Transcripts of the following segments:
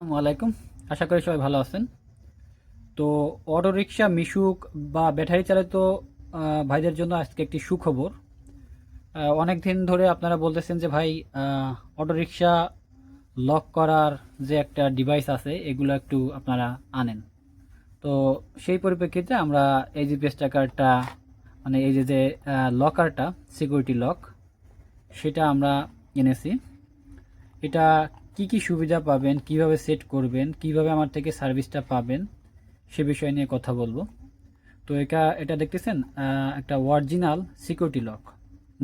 আলাইকুম। আশা করি সবাই ভালো আছেন। তো অটো রিক্সা মিশুক বা ব্যাটারি চালিত ভাইদের জন্য আজকে একটি সুখবর। অনেক দিন ধরে আপনারা বলতেছেন যে, ভাই অটো রিক্সা লক করার যে একটা ডিভাইস আছে, এগুলো একটু আপনারা আনেন। তো সেই পরিপ্রেক্ষিতে আমরা এই জিপিএস ট্র্যাকারটা মানে এই যে যে লকারটা সিকিউরিটি লক সেটা আমরা এনেছি। এটা কি কি সুবিধা পাবেন, কীভাবে সেট করবেন, কীভাবে আমার থেকে সার্ভিসটা পাবেন, সে বিষয় নিয়ে কথা বলব। তো এটা এটা দেখতেছেন একটা অরিজিনাল সিকিউরিটি লক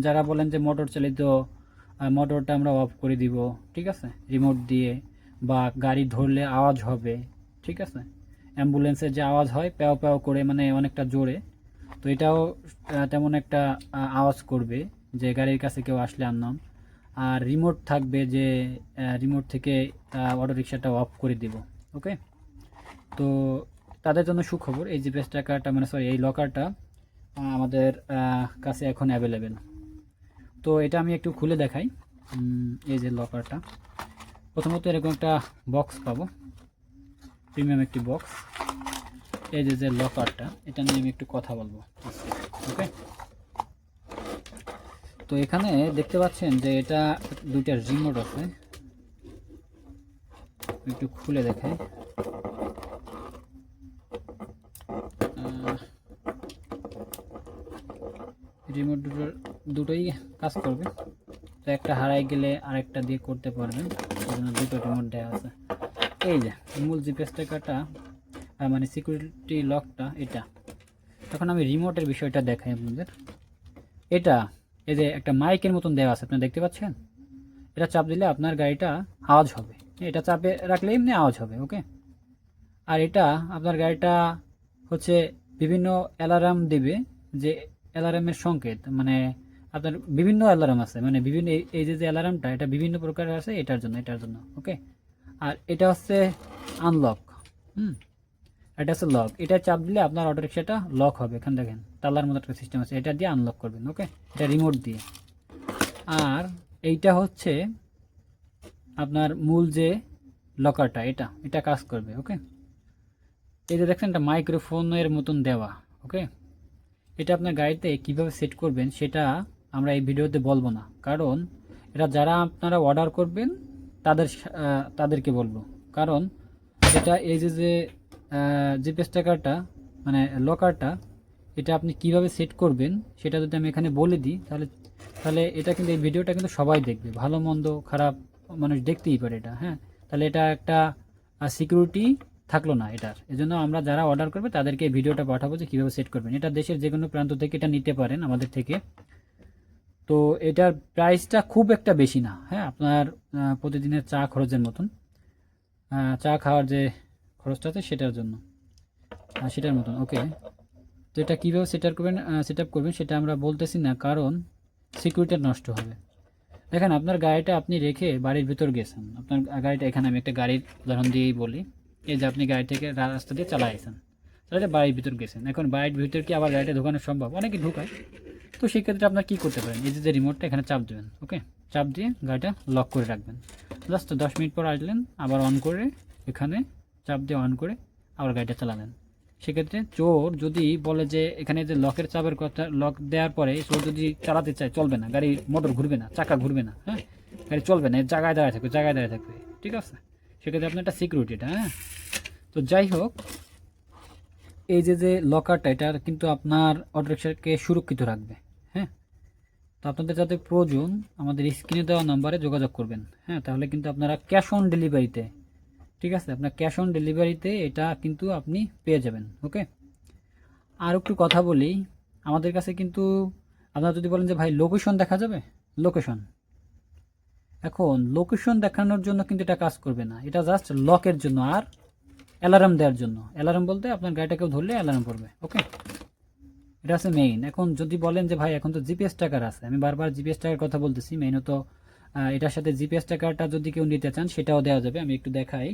যারা বলেন যে মোটর চালিত মোটরটা আমরা অফ করে দিব, ঠিক আছে? রিমোট দিয়ে, বা গাড়ি ধরলে আওয়াজ হবে, ঠিক আছে? অ্যাম্বুলেন্সের যে আওয়াজ হয়, প্যাও প্যাও করে মানে অনেকটা জোরে। তো এটাও তেমন একটা আওয়াজ করবে, যে গাড়ির কাছে কেউ আসলে আনলাম আর রিমোট থাকবে যে রিমোট থেকে অটো রিক্সাটা অফ করে দিব ওকে তো তাদের জন্য সুখবর, এই জিপিএস ট্র্যাকারটা মানে সরি এই লকারটা আমাদের কাছে এখন অ্যাভেলেবেল তো এটা আমি একটু খুলে দেখাই। এই যে লকারটা প্রথমত এরকম একটা বক্স পাবো প্রিমিয়াম একটি বক্স এই যে যে লকারটা এটা নিয়ে আমি একটু কথা বলব। ওকে তো এখানে দেখতে পাচ্ছেন যে এটা দুইটা রিমোট আছে। একটু খুলে দেখাই রিমোট দুটোর দুটোই কাজ করবে। তো একটা হারাই গেলে আরেকটা দিয়ে করতে পারবেন এই জন্য দুটো রিমোট দেওয়া আছে। এই যে, মূল জিপিএস টাকাটা মানে সিকিউরিটি লকটা এটা। এখন আমি রিমোটের বিষয়টা দেখাই আপনাদের। এটা এই যে একটা মাইকের মতন দেওয়া আছে আপনি দেখতে পাচ্ছেন? এটা চাপ দিলে আপনার গাড়িটা আওয়াজ হবে। এটা চাপে রাখলে এমনি আওয়াজ হবে ওকে আর এটা আপনার গাড়িটা হচ্ছে বিভিন্ন অ্যালার্ম দেবে, যে অ্যালার্মের সংকেত মানে আপনার বিভিন্ন অ্যালার্ম আছে মানে বিভিন্ন এই- যে যে অ্যালার্মটা, এটা বিভিন্ন প্রকারের আছে, এটার জন্য এটার জন্য ওকে আর এটা হচ্ছে আনলক হুম? এটা হচ্ছে লক এটা চাপ দিলে আপনার অটো রিক্সাটা লক হবে, এখানে দেখেন। তালার মতো একটা সিস্টেম আছে। এটা দিয়ে আনলক করবেন ওকে এটা রিমোট দিয়ে। আর এইটা হচ্ছে আপনার মূল যে লকারটা এটা। এটা কাজ করবে ওকে এই যে দেখছেন, এটা মাইক্রোফোনের মতন দেওয়া ওকে এটা আপনার গাড়িতে কীভাবে সেট করবেন, সেটা আমরা এই ভিডিওতে বলব না। কারণ এটা যারা আপনারা অর্ডার করবেন, তাদের তাদেরকে বলব। কারণ এটা এই যে যে জিপিএস ট্র্যাকারটা মানে লকারটা এটা আপনি কীভাবে সেট করবেন, সেটা যদি আমি এখানে বলে দিই, তাহলে তাহলে এটা কিন্তু এই ভিডিওটা কিন্তু সবাই দেখবে। ভালো, মন্দ, খারাপ মানুষ দেখতেই পারে এটা হ্যাঁ? তাহলে এটা একটা সিকিউরিটি থাকল না এটার। এজন্য আমরা যারা অর্ডার করবে, তাদেরকে ভিডিওটা পাঠাবো যে কীভাবে সেট করবেন। এটা দেশের যে কোনো প্রান্ত থেকে এটা নিতে পারেন আমাদের থেকে। তো এটার প্রাইসটা খুব একটা বেশি না হ্যাঁ? আপনার প্রতিদিনের চা খরচের মতন। চা খাওয়ার যে খরচটা আছে সেটার জন্য। সেটার মতন ওকে তো এটা কীভাবে সেট করবেন? সেট আপ করবেন, সেটা আমরা বলতেছি না, কারণ সিকিউরিটি নষ্ট হবে। দেখেন, আপনার গাড়িটা আপনি রেখে বাড়ির ভিতর গেছেন। আপনার গাড়িটা এখানে, আমি একটা গাড়ির উদাহরণ দিয়েই বলি। এই যে আপনি গাড়ি থেকে রাস্তা দিয়ে চালাইছেন তাহলে বাড়ির ভিতর গেছেন। এখন বাড়ির ভিতর কি আবার গাড়িটা ঢোকানো সম্ভব? অনেকে ঢুকায়। তো সেক্ষেত্রে আপনার কী করতে পারেন? এই যে রিমোটটা এখানে চাপ দেবেন ওকে চাপ দিয়ে গাড়িটা লক করে রাখবেন। জাস্ট দশ মিনিট পর আসলেন, আবার অন করে এখানে চাপ দিয়ে অন করে আবার গাড়িটা চালালেন সেক্ষেত্রে চোর যদি বলে যে এখানে যে লকের চাপের কথা লক দেওয়ার পরে চোর যদি চালাতে চায়, চলবে না। গাড়ি মোটর ঘুরবে না, চাকা ঘুরবে না হ্যাঁ? গাড়ি চলবে না জায়গায় দাঁড়ায় থাকবে, জায়গায় দাঁড়ায় থাকবে, ঠিক আছে? সেক্ষেত্রে আপনার একটা সিকিউরিটি এটা হ্যাঁ? তো যাই হোক, এই যে যে লকারটা এটা কিন্তু আপনার অটো রিক্সাকে সুরক্ষিত রাখবে হ্যাঁ? তো আপনাদের যাতে প্রয়োজন, আমাদের স্ক্রিনে দেওয়া নাম্বারে যোগাযোগ করবেন হ্যাঁ? তাহলে কিন্তু আপনারা ক্যাশ অন ডেলিভারিতে ঠিক আছে? আপনার ক্যাশ অন ডেলিভারিতে এটা কিন্তু আপনি পেয়ে যাবেন ওকে আর একটু কথা বলি, আমাদের কাছে কিন্তু আপনারা যদি বলেন যে, ভাই লোকেশন দেখা যাবে? লোকেশন এখন লোকেশন দেখানোর জন্য কিন্তু এটা কাজ করবে না। এটা জাস্ট লকের জন্য আর অ্যালার্ম দেওয়ার জন্য। অ্যালার্ম বলতে আপনার গাড়িটা কেউ ধরলে অ্যালার্ম পড়বে ওকে এটা আছে মেইন এখন যদি বলেন যে, ভাই, এখন তো জিপিএস টাকার আছে। আমি বারবার জিপিএস টাকার কথা বলতেছি। মেইনত এটার সাথে জিপিএস টাকাটা যদি কেউ নিতে চান, সেটাও দেওয়া যাবে। আমি একটু দেখাই।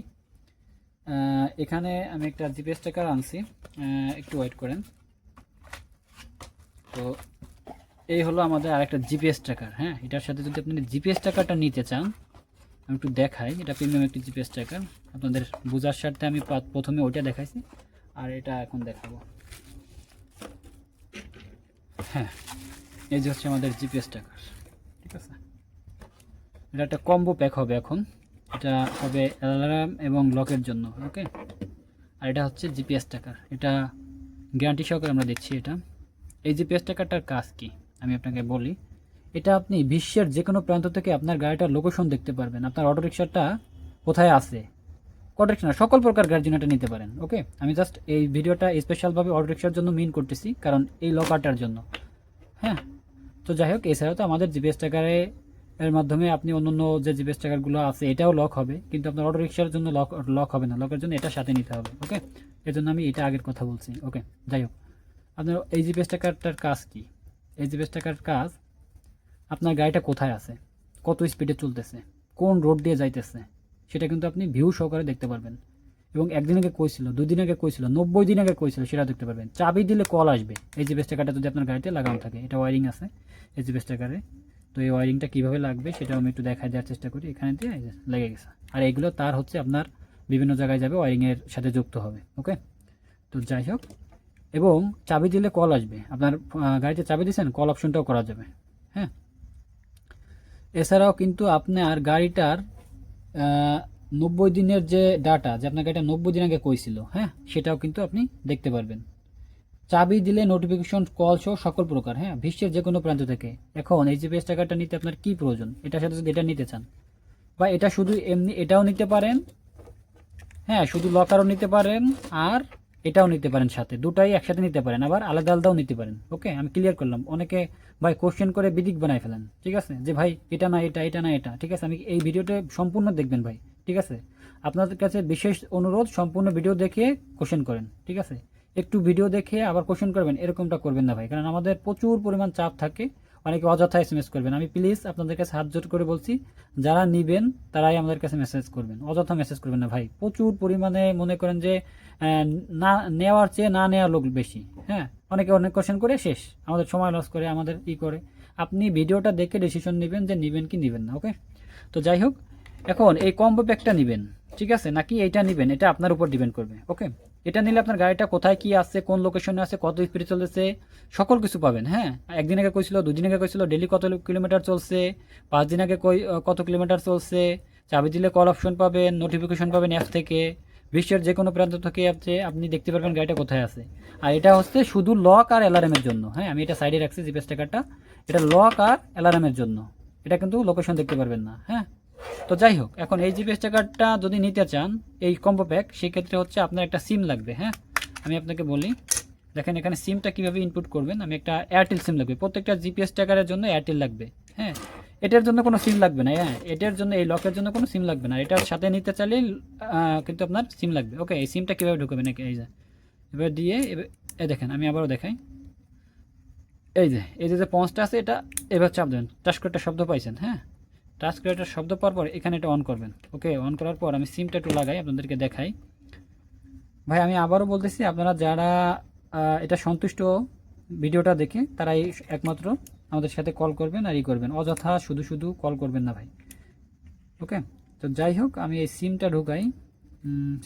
এখানে আমি একটা জিপিএস টাকার আনছি। একটু ওয়েট করেন। তো এই হলো আমাদের আরেকটা জিপিএস ট্র্যাকার হ্যাঁ? এটার সাথে যদি আপনি জিপিএস ট্র্যাকারটা নিতে চান, আমি একটু দেখাই। এটা প্রিমিয়াম একটি জিপিএস ট্র্যাকার। আপনাদের বোঝার স্বার্থে আমি প্রথমে ওইটা দেখাইছি, আর এটা এখন দেখাবো। হ্যাঁ এই যে হচ্ছে আমাদের জিপিএস ট্র্যাকার। ঠিক আছে? এটা একটা কম্বো প্যাক হবে এখন। এটা হবে অ্যালার্ম এবং লকের জন্য, ওকে? আর এটা হচ্ছে জিপিএস ট্র্যাকার এটা গ্যারান্টি সহকারে আমরা দিচ্ছি এটা। এই জিপিএস ট্র্যাকারটার কাজ কি? আমি আপনাকে বলি, এটা আপনি বিশ্বের যে কোনো প্রান্ত থেকে আপনার গাড়িটার লোকেশন দেখতে পারবেন। আপনার অটোরিকশাটা কোথায় আছে? অটোরিকশা না, সকল প্রকার গাড়ির জন্য এটা নিতে পারেন, ওকে? আমি জাস্ট এই ভিডিওটা স্পেশালভাবে অটোরিকশার জন্য মিন করতেছি, কারণ এই লকারটার জন্য। হ্যাঁ? তো যাই হোক, এছাড়াও তো আমাদের জিপিএস ট্র্যাকারে এর মাধ্যমে আপনি অন্যান্য যে জিপিএস ট্র্যাকারগুলো আছে, এটাও লক হবে। কিন্তু আপনার অটো রিক্সার জন্য লক লক হবে না। লকের জন্য এটা সাথে নিতে হবে ওকে এর জন্য আমি এটা আগের কথা বলছি ওকে যাই হোক। আপনার এই জিপিএস ট্র্যাকারটার কাজ কি? এই জিপিএস ট্র্যাকার কাজ, আপনার গাড়িটা কোথায় আছে? কত স্পিডে চলতেছে? কোন রোড দিয়ে যাইতেছে? সেটা কিন্তু আপনি ভিউ সহকারে দেখতে পারবেন। এবং একদিন আগে কইছিল, দুই দিন আগে কইছিল, নব্বই দিন আগে কইছিল, সেটা দেখতে পারবেন। চাবি দিলে কল আসবে। এই জিপিএস ট্র্যাকারটা যদি আপনার গাড়িতে লাগানো থাকে, এটা ওয়ারিং আছে, এই জিপিএস ট্র্যাকারে। তো এই ওয়ারিংটা কীভাবে লাগবে সেটাও আমি একটু দেখাই দেওয়ার চেষ্টা করি। এখানে দিয়ে লেগে গেছে। আর এইগুলো তার হচ্ছে আপনার বিভিন্ন জায়গায় যাবে ওয়ারিংয়ের সাথে যুক্ত হবে, ওকে? তো যাই হোক, এবং চাবি দিলে কল আসবে। আপনার গাড়িতে চাবি দিয়েছেন, কল অপশনটাও করা যাবে হ্যাঁ? এছাড়াও কিন্তু আপনার গাড়িটার নব্বই দিনের যে ডাটা, যে আপনার গাড়িটা নব্বই দিন আগে কইছিল হ্যাঁ? সেটাও কিন্তু আপনি দেখতে পারবেন। চাবি দিলে নোটিফিকেশন কল সহ সকল প্রকার হ্যাঁ? বিশ্বের যে কোনো প্রান্ত থেকে। এখন এই জিপিএস টাকাটা নিতে আপনার কি প্রয়োজন? এটার সাথে যদি এটা নিতে চান। বা এটা শুধু এমনি এটাও নিতে পারেন হ্যাঁ শুধু লকারও নিতে পারেন আর এটাও নিতে পারেন সাথে। দুটাই একসাথে নিতে পারেন, আবার আলাদা আলাদাও নিতে পারেন। ওকে, আমি ক্লিয়ার করলাম। অনেকে ভাই কোশ্চেন করে বিদিক বানাই ফেলেন, ঠিক আছে? যে ভাই এটা না এটা এটা না এটা, ঠিক আছে? আমি এই ভিডিওটা সম্পূর্ণ দেখবেন ভাই, ঠিক আছে? আপনাদের কাছে বিশেষ অনুরোধ, সম্পূর্ণ ভিডিও দেখে কোশ্চেন করেন, ঠিক আছে? একটু ভিডিও দেখে আবার কোশ্চেন করবেন, এরকমটা করবেন না ভাই। কারণ আমাদের প্রচুর পরিমাণ চাপ থাকে, অনেকে অযথা এস করবেন। আমি প্লিজ আপনাদের কাছে হাত জোট করে বলছি, যারা নিবেন, তারাই আমাদের কাছে মেসেজ করবেন। অযথা মেসেজ করবেন না ভাই। প্রচুর পরিমাণে মনে করেন যে না, নেওয়ার চেয়ে না নেওয়ার লোক বেশি। হ্যাঁ অনেকে অনেক কোশ্চেন করে, শেষ। আমাদের সময় লস করে, আমাদের ই করে। আপনি ভিডিওটা দেখে ডিসিশন নেবেন যে নেবেন কি নেবেন না ওকে তো যাই হোক এখন এই কম্বো প্যাকটা নেবেন, ঠিক আছে? নাকি এটা নেবেন? এটা আপনার উপর ডিপেন্ড করবে ওকে এটা নিলে আপনার গাড়িটা কোথায়, কি আছে, কোন লোকেশনে আছে, কত স্পিডে চলেছে, সকল কিছু পাবেন হ্যাঁ? একদিন আগে কইছিল, দুদিন আগে কইছিল ডেলি কত কিলোমিটার চলছে, পাঁচ দিন আগে কত কিলোমিটার চলছে, চাবি দিলে কল অপশন পাবেন নোটিফিকেশন পাবেন অ্যাপ থেকে, বিশ্বের যে কোনো প্রান্ত থেকে আপনি আপনি দেখতে পারবেন গাড়িটা কোথায় আছে। আর এটা হচ্ছে শুধু লক আর অ্যালার্মের জন্য হ্যাঁ? আমি এটা সাইডে রাখছি জিপিএস টাকারটা এটা লক আর অ্যালার্মের জন্য। এটা কিন্তু লোকেশন দেখতে পারবেন না হ্যাঁ? তো যাই হোক, এখন এই জিপিএস টাকারটা যদি নিতে চান, এই কম্বো প্যাক সেক্ষেত্রে হচ্ছে আপনার একটা সিম লাগবে হ্যাঁ? আমি আপনাকে বলি, দেখেন এখানে সিমটা কীভাবে ইনপুট করবেন, আমি একটা এয়ারটেল সিম লাগবে, প্রত্যেকটা জিপিএস ট্র্যাকারের জন্য এয়ারটেল লাগবে হ্যাঁ? এটার জন্য কোনো সিম লাগবে না হ্যাঁ? এটার জন্য, এই লকের জন্য কোনো সিম লাগবে না এটার সাথে নিতে চাইলে কিন্তু আপনার সিম লাগবে ওকে এই সিমটা কীভাবে ঢুকবেন এই যে, এবার দিয়ে এই দেখেন, আমি আবারও দেখাই, এই যে এই যে যে পঞ্চটা আছে, এটা, এবার চাপ দেবেন টাচ করে একটা শব্দ পাইছেন হ্যাঁ? টাচ করে একটা শব্দ পাওয়ার পর এখানে এটা অন করবেন। ওকে অন করার পর আমি সিমটা একটু লাগাই, আপনাদেরকে দেখাই। ভাই, আমি আবারও বলতেছি, আপনারা যারা এটা সন্তুষ্ট ভিডিওটা দেখে, তারাই একমাত্র আমাদের সাথে কল করবেন আর ই করবেন। অযথা শুধু শুধু কল করবেন না ভাই। ওকে তো যাই হোক, আমি এই সিমটা ঢুকাই।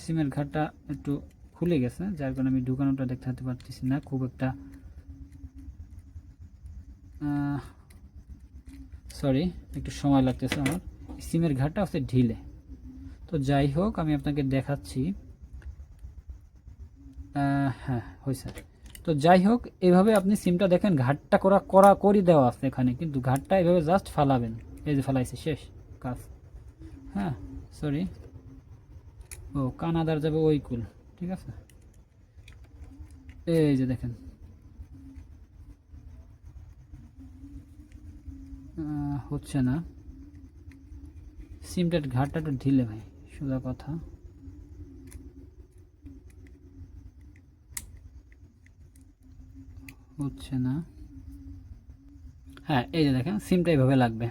সিমের ঘাটটা একটু খুলে গেছে, যার কারণে আমি ঢুকানোটা দেখতে পারতেছি না, খুব একটা সরি একটু সময় লাগতেছে আমার। সিমের ঘাটটা হচ্ছে ঢিলে। তো যাই হোক, আমি আপনাকে দেখাচ্ছি। হ্যাঁ হয়েছে। তো যাই হোক, এভাবে আপনি সিমটা দেখেন, ঘাটটা করা করা, করি দেওয়া আছে এখানে, কিন্তু ঘাটটা এভাবে জাস্ট ফালাবেন। এই যে ফালাইছে, শেষ কাজ। হ্যাঁ সরি ও, কানাদার যাবে ওই কুল, ঠিক আছে? এই যে দেখেন। হচ্ছে না। সিমটার ঘাটটা একটু ঢিলে ভাই, সোজা কথা। হচ্ছে না। হ্যাঁ এই যে দেখেন, সিমটা এইভাবে লাগবে।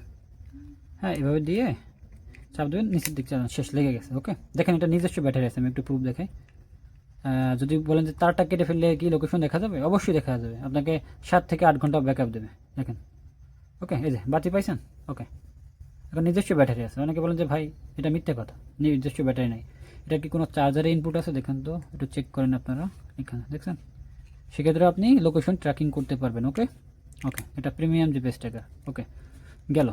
হ্যাঁ এভাবে দিয়ে চাপ দেবেন, নিচের দিক চালান শেষ লেগে গেছে, ওকে? দেখেন, এটা নিজস্ব ব্যাটারি আছে, আমি একটু প্রুফ দেখাই। যদি বলেন যে তারটা কেটে ফেললে কি লোকেশন দেখা যাবে? অবশ্যই দেখা যাবে। আপনাকে সাত থেকে আট ঘণ্টা ব্যাকআপ দেবে, দেখেন। ওকে এই যে, বাতি পাইছেন? ওকে এখন নিজস্ব ব্যাটারি আছে। অনেকে বলেন যে, ভাই, এটা মিথ্যে কথা। নিজস্ব ব্যাটারি নাই। এটা কি কোনো চার্জারে ইনপুট আছে? দেখেন তো, একটু চেক করেন আপনারা এখানে, দেখছেন? সেক্ষেত্রে আপনি লোকেশন ট্র্যাকিং করতে পারবেন ওকে ওকে এটা প্রিমিয়াম জিপিএস ট্র্যাকার ওকে গেল।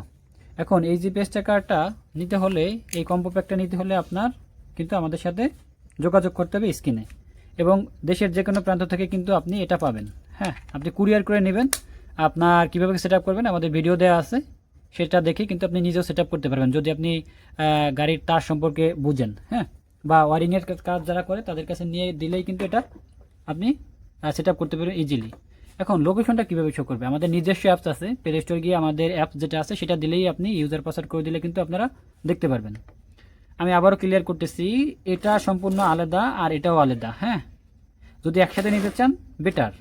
এখন এই জিপিএস ট্র্যাকারটা নিতে হলে, এই কম্পো প্যাকটা নিতে হলে আপনার কিন্তু আমাদের সাথে যোগাযোগ করতে হবে স্ক্রিনে এবং দেশের যে কোনো প্রান্ত থেকে কিন্তু আপনি এটা পাবেন হ্যাঁ? আপনি কুরিয়ার করে নেবেন আপনার কীভাবে সেট করবেন? আমাদের ভিডিও দেওয়া আছে। সেটা দেখে কিন্তু আপনি নিজেও সেট করতে পারবেন। যদি আপনি গাড়ির তার সম্পর্কে বুঝেন হ্যাঁ? বা ওয়ারিংয়ের কাজ যারা করে, তাদের কাছে নিয়ে দিলেই কিন্তু এটা আপনি সেট করতে পারবেন ইজিলি এখন লোকেশনটা কীভাবে শো করবে? আমাদের নিজস্ব অ্যাপস আছে। প্লে স্টোর গিয়ে আমাদের অ্যাপস যেটা আছে, সেটা দিলেই আপনি ইউজার পাসওয়ার্ড করে দিলে কিন্তু আপনারা দেখতে পারবেন। আমি আবারও ক্লিয়ার করতেছি, এটা সম্পূর্ণ আলাদা আর এটাও আলাদা হ্যাঁ? যদি একসাথে নিতে চান বেটার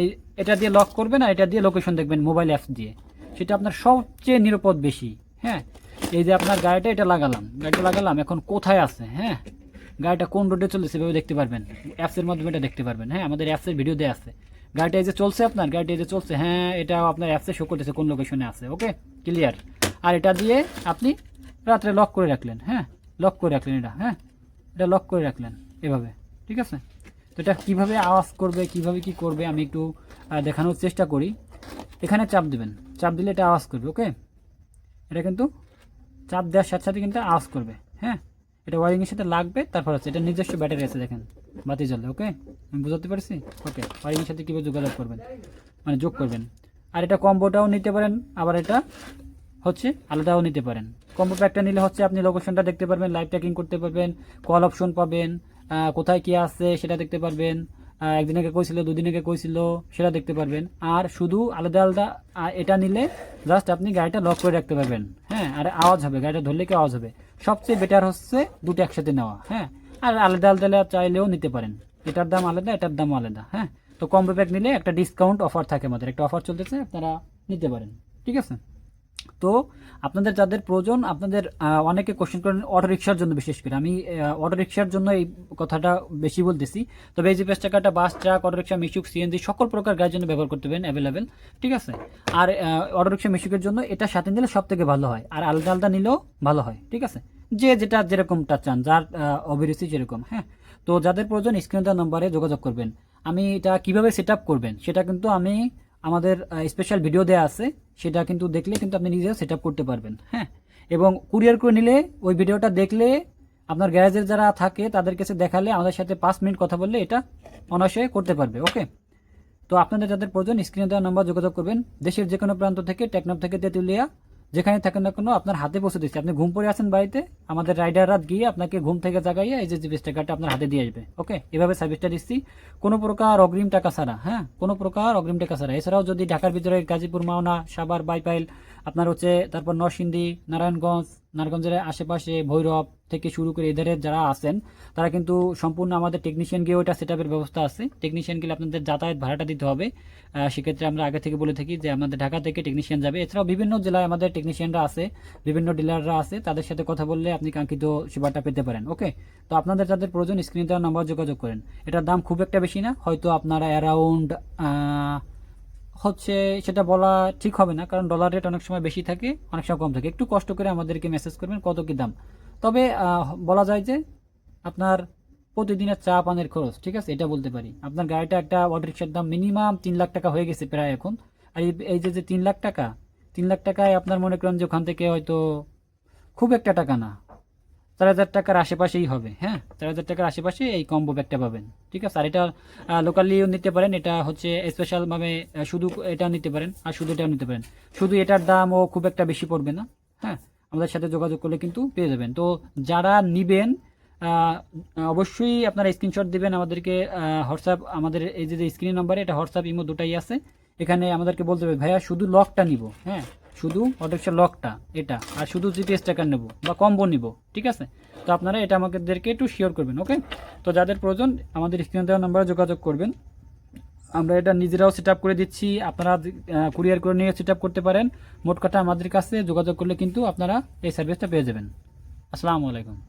এই এটা দিয়ে লক করবেন আর এটা দিয়ে লোকেশন দেখবেন মোবাইল অ্যাপস দিয়ে। সেটা আপনার সবচেয়ে নিরাপদ বেশি হ্যাঁ? এই যে আপনার গাড়িটা, এটা লাগালাম। গাড়িটা লাগালাম, এখন কোথায় আছে হ্যাঁ? গাড়িটা কোন রোডে চলছে সেভাবে দেখতে পারবেন। অ্যাপসের মাধ্যমে এটা দেখতে পারবেন হ্যাঁ? আমাদের অ্যাপসের ভিডিও দেওয়া আছে। গাড়িটা এই যে চলছে আপনার, গাড়িটা এই যে চলছে হ্যাঁ এটা আপনার অ্যাপসে শো করতেছে কোন লোকেশনে আছে ওকে ক্লিয়ার আর এটা দিয়ে আপনি রাত্রে লক করে রাখলেন হ্যাঁ? লক করে রাখলেন এটা হ্যাঁ? এটা লক করে রাখলেন, এভাবে, ঠিক আছে? তো এটা কীভাবে আওয়াজ করবে, কীভাবে কি করবে, আমি একটু দেখানোর চেষ্টা করি। এখানে চাপ দেবেন। চাপ দিলে এটা আওয়াজ করবে, ওকে? এটা কিন্তু চাপ দেওয়ার সাথে সাথে কিন্তু আওয়াজ করবে হ্যাঁ? এটা ওয়ারিংয়ের সাথে লাগবে, তারপর হচ্ছে এটা নিজস্ব ব্যাটারি আছে, দেখেন, বাতি জ্বলে ওকে? আমি বুঝাতে পারছি? ওকে ওয়ারিংয়ের সাথে কীভাবে যোগাযোগ করবেন? মানে যোগ করবেন। আর এটা কম্বোটাও নিতে পারেন, আবার এটা হচ্ছে আলাদাও নিতে পারেন। কম্বো প্যাকটা নিলে হচ্ছে আপনি লোকেশনটা দেখতে পারবেন লাইভ ট্র্যাকিং করতে পারবেন কল অপশন পাবেন কোথায় কি আছে সেটা দেখতে পারবেন। একদিন আগে কইছিল, দুদিন আগে কইছিল, সেটা দেখতে পারবেন। আর শুধু আলাদা আলাদা এটা নিলে জাস্ট আপনি গাড়িটা লক করে রাখতে পারবেন। হ্যাঁ আর আওয়াজ হবে, গাড়িটা ধরলে কি আওয়াজ হবে? সবচেয়ে বেটার হচ্ছে দুটো একসাথে নেওয়া হ্যাঁ। আর আলাদা আলাদা চাইলেও নিতে পারেন। এটার দাম আলাদা, এটার দাম আলাদা হ্যাঁ। তো কম্বো প্যাক নিলে একটা ডিসকাউন্ট অফার থাকে আমাদের। একটা অফার চলতেছে, আপনারা নিতে পারেন। ঠিক আছে? তো আপনাদের যাদের প্রয়োজন, আপনাদের অনেকে কোশ্চেন করেন অটো রিক্সার জন্য বিশেষ করে। আমি অটো রিক্সার জন্য এই কথাটা বেশি বলতেছি। তবে এই জিপিএস টাকাটা বাস ট্রাক অটো রিক্সা মিশুক সিএনজি সকল প্রকার গাড়ির জন্য ব্যবহার করতে পারেন অ্যাভেলেবেল ঠিক আছে? আর অটো রিক্সা মিশুকের জন্য এটা সাথে নিলে সব থেকে ভালো হয়। আর আলাদা আলাদা নিলেও ভালো হয়, ঠিক আছে? যে যেটা যেরকমটা চান, যার অভিরুচি যেরকম হ্যাঁ? তো যাদের প্রয়োজন, স্ক্রিন দেওয়া নম্বরে যোগাযোগ করবেন। আমি এটা কীভাবে সেট করবেন, সেটা কিন্তু আমি আমাদের স্পেশাল ভিডিও দেওয়া আছে, সেটা কিন্তু দেখলে কিন্তু আপনি নিজে সেট করতে পারবেন হ্যাঁ? এবং কুরিয়ার করে নিলে ওই ভিডিওটা দেখলে আপনার গ্যারেজের যারা থাকে তাদের কাছে দেখালে আমাদের সাথে পাঁচ মিনিট কথা বললে এটা অনায়াসে করতে পারবে ওকে তো আপনাদের যাদের প্রয়োজন স্ক্রিনে দেওয়া নম্বর যোগাযোগ করবেন। দেশের যে কোনো প্রান্ত থেকে, টেকনাফ থেকে তেঁতুলিয়া যেখানে থাকেন না কোনো, আপনার হাতে পৌঁছে দিচ্ছে আপনি ঘুম পড়ে আছেন বাড়িতে, আমাদের রাইডাররা গিয়ে আপনাকে ঘুম থেকে জাগাইয়া এই যে জিপিএস টাকাটা আপনার হাতে দিয়ে আসবে। ওকে? এভাবে সার্ভিসটা দিচ্ছি। কোনো প্রকার অগ্রিম টাকা ছাড়া হ্যাঁ? কোনো প্রকার অগ্রিম টাকা ছাড়া। এছাড়াও যদি ঢাকার ভিতরে গাজীপুর, মাওনা সাবার বাইপাইল, আপনার হচ্ছে, তারপর নরসিংদী, নারায়ণগঞ্জ নারায়ণগঞ্জের আশেপাশে ভৈরব থেকে শুরু করে এধারে যারা আছেন, তারা কিন্তু সম্পূর্ণ আমাদের টেকনিশিয়ান গিয়ে ওইটা সেট ব্যবস্থা আছে। টেকনিশিয়ান গেলে আপনাদের যাতায়াত ভাড়াটা দিতে হবে। সেক্ষেত্রে আমরা আগে থেকে বলে থাকি যে আমাদের ঢাকা থেকে টেকনিশিয়ান যাবে। এছাড়াও বিভিন্ন জেলায় আমাদের টেকনিশিয়ানরা আছে, বিভিন্ন ডিলাররা আছে, তাদের সাথে কথা বললে আপনি কাঙ্ক্ষিত সেবাটা পেতে পারেন ওকে তো আপনাদের যাদের প্রয়োজন স্ক্রিনে দেওয়ার নাম্বার যোগাযোগ করেন। এটার দাম খুব একটা বেশি না, হয়তো আপনারা অ্যারাউন্ড হচ্ছে সেটা বলা ঠিক হবে না, কারণ ডলার রেট অনেক সময় বেশি থাকে, অনেক সময় কম থাকে। একটু কষ্ট করে আমাদেরকে মেসেজ করবেন কত কি দাম। তবে বলা যায় যে আপনার প্রতিদিনের চা পানের খরচ, ঠিক আছে? এটা বলতে পারি। আপনার গাড়িটা একটা অটো রিক্সার দাম মিনিমাম তিন লাখ টাকা হয়ে গেছে প্রায় এখন। আর এই- এই যে যে তিন লাখ টাকা, তিন লাখ টাকায় আপনার মনে করেন যে ওখান থেকে হয়তো খুব একটা টাকা না। চার হাজার টাকার আশেপাশেই হবে হ্যাঁ? চার হাজার টাকার আশেপাশে এই কম্বো ব্যাগটা পাবেন, ঠিক আছে? আর এটা লোকালিও নিতে পারেন, এটা হচ্ছে স্পেশালভাবে শুধু এটা নিতে পারেন, আর শুধু এটাও নিতে পারেন। শুধু এটার দামও খুব একটা বেশি পড়বে না হ্যাঁ? আমাদের সাথে যোগাযোগ করলে কিন্তু পেয়ে যাবেন। তো যারা নিবেন অবশ্যই আপনারা স্ক্রিনশট দেবেন আমাদেরকে হোয়াটসঅ্যাপ আমাদের এই যে স্ক্রিন নাম্বারে এটা হোয়াটসঅ্যাপ ইমো দুটাই আছে। এখানে আমাদেরকে বলতে হবে, ভাইয়া, শুধু লকটা নিব হ্যাঁ? শুধু অটোরিক্সার লকটা এটা, আর শুধু জিপিএস ট্র্যাকার নেব, বা কম্বো নিব, ঠিক আছে? তো আপনারা এটা আমাদেরকে একটু শিওর করবেন ওকে তো যাদের প্রয়োজন, আমাদের স্ক্রিনে দেওয়া নাম্বারে যোগাযোগ করবেন। আমরা এটা নিজেরাও সেট করে দিচ্ছি, আপনারা কুরিয়ার করে নিয়ে সেট করতে পারেন। মোট কথা আমাদের কাছে যোগাযোগ করলে কিন্তু আপনারা এই সার্ভিসটা পেয়ে যাবেন। আসসালামু আলাইকুম।